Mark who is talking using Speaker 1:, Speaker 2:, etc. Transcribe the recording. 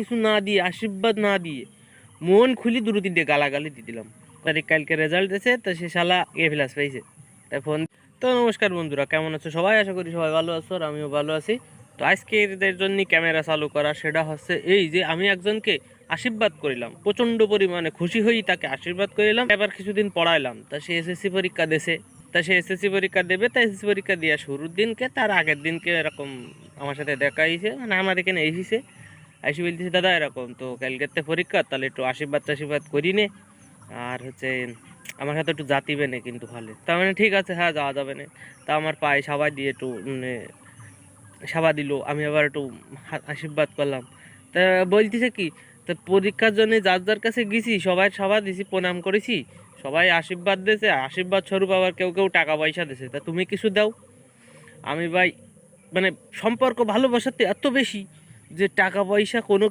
Speaker 1: কিছু না দিয়ে, আশীর্বাদ না দিয়ে মন খুলি দুটো তিনটে গালাগালি দিয়ে দিলাম। তারিখ কালকে রেজাল্ট এসে তো সে শালা এ প্লাস পেয়েছে তাই ফোন তো নমস্কার বন্ধুরা, কেমন আছো সবাই? আশা করি সবাই ভালো আছো আর আমিও ভালো আছি। তো আজকে এদের জন্য ক্যামেরা চালু করা সেটা হচ্ছে এই যে আমি একজনকে আশীর্বাদ করিলাম, প্রচণ্ড পরিমাণে খুশি হয়েই তাকে আশীর্বাদ করিলাম। এবার কিছুদিন পড়াইলাম, তা সে এসএসসি পরীক্ষা দেশে তা সে এসএসসি পরীক্ষা দেবে, তা এসএসসি পরীক্ষা দেওয়া শুরুর দিনকে, তার আগের দিনকে এরকম আমার সাথে দেখা হয়েছে মানে আমার এখানে এসেছে। আইসি বলতেছে, দাদা, এরকম তো কালকের তো পরীক্ষা, তাহলে একটু আশীর্বাদ টাশীর্বাদ করি নে। আর হচ্ছে, আমার সাথে একটু জাতিবে না কিন্তু ভালো। তার মানে ঠিক আছে হ্যাঁ যাওয়া যাবে না। তা আমার পায়ে সবাই দিয়ে একটু মানে সাবা দিল। আমি আবার একটু আশীর্বাদ করলাম। তা বলতেছে কি, তা পরীক্ষার জন্য যার যার কাছে গেছি, সবাই সবাই দিছি, প্রণাম করেছি। সবাই আশীর্বাদ দিয়েছে, আশীর্বাদ স্বরূপ আবার কেউ কেউ টাকা পয়সা দিয়েছে। তা তুমি কিছু দাও। আমি ভাই মানে সম্পর্ক ভালোবাসাতে এত বেশি। যে টাকা পয়সা কোনো